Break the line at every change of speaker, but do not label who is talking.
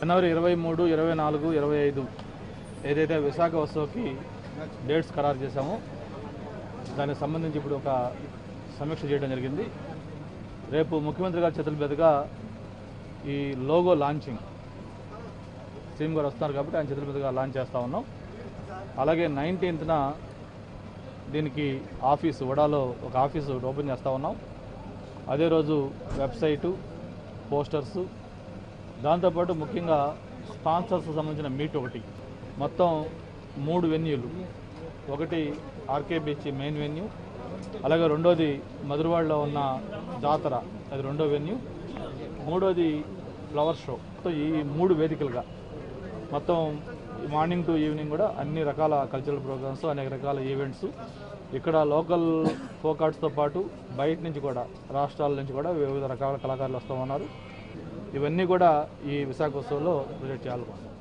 జనవరి ఇరవై మూడు ఇరవై నాలుగు ఇరవై ఐదు ఏదైతే విశాఖ ఉత్సవ్కి డేట్స్ ఖరారు చేశామో దానికి సంబంధించి ఇప్పుడు ఒక సమీక్ష చేయడం జరిగింది. రేపు ముఖ్యమంత్రి గారి చేతుల మీదుగా ఈ లోగో లాంచింగ్ సీఎం గారు వస్తున్నారు కాబట్టి ఆయన చేతుల మీదుగా లాంచ్ చేస్తూ ఉన్నాం. అలాగే నైన్టీన్త్న దీనికి ఆఫీసు వడాలో ఒక ఆఫీసు ఓపెన్ చేస్తూ ఉన్నాం. అదే రోజు వెబ్సైటు పోస్టర్సు దాంతోపాటు ముఖ్యంగా స్పాన్సర్స్ సంబంధించిన మీట్ ఒకటి. మొత్తం మూడు వెన్యూలు. ఒకటి ఆర్కే బీచ్ మెయిన్ వెన్యూ అలాగే రెండోది మధురవాడలో ఉన్న జాతర అది రెండో వెన్యూ. మూడోది ఫ్లవర్ షో. సో ఈ మూడు వేదికలుగా. మొత్తం మార్నింగ్ టు ఈవినింగ్ కూడా అన్ని రకాల కల్చరల్ ప్రోగ్రామ్స్ అనేక రకాల ఈవెంట్స్. ఇక్కడ లోకల్ ఫోక్ ఆర్ట్స్తో పాటు బయట నుంచి కూడా రాష్ట్రాల నుంచి కూడా వివిధ రకాల కళాకారులు వస్తూ ఉన్నారు. ఇవన్నీ కూడా ఈ విశాఖోత్సవంలో ప్రొజెక్ట్ చేయాలనుకుంటున్నాం.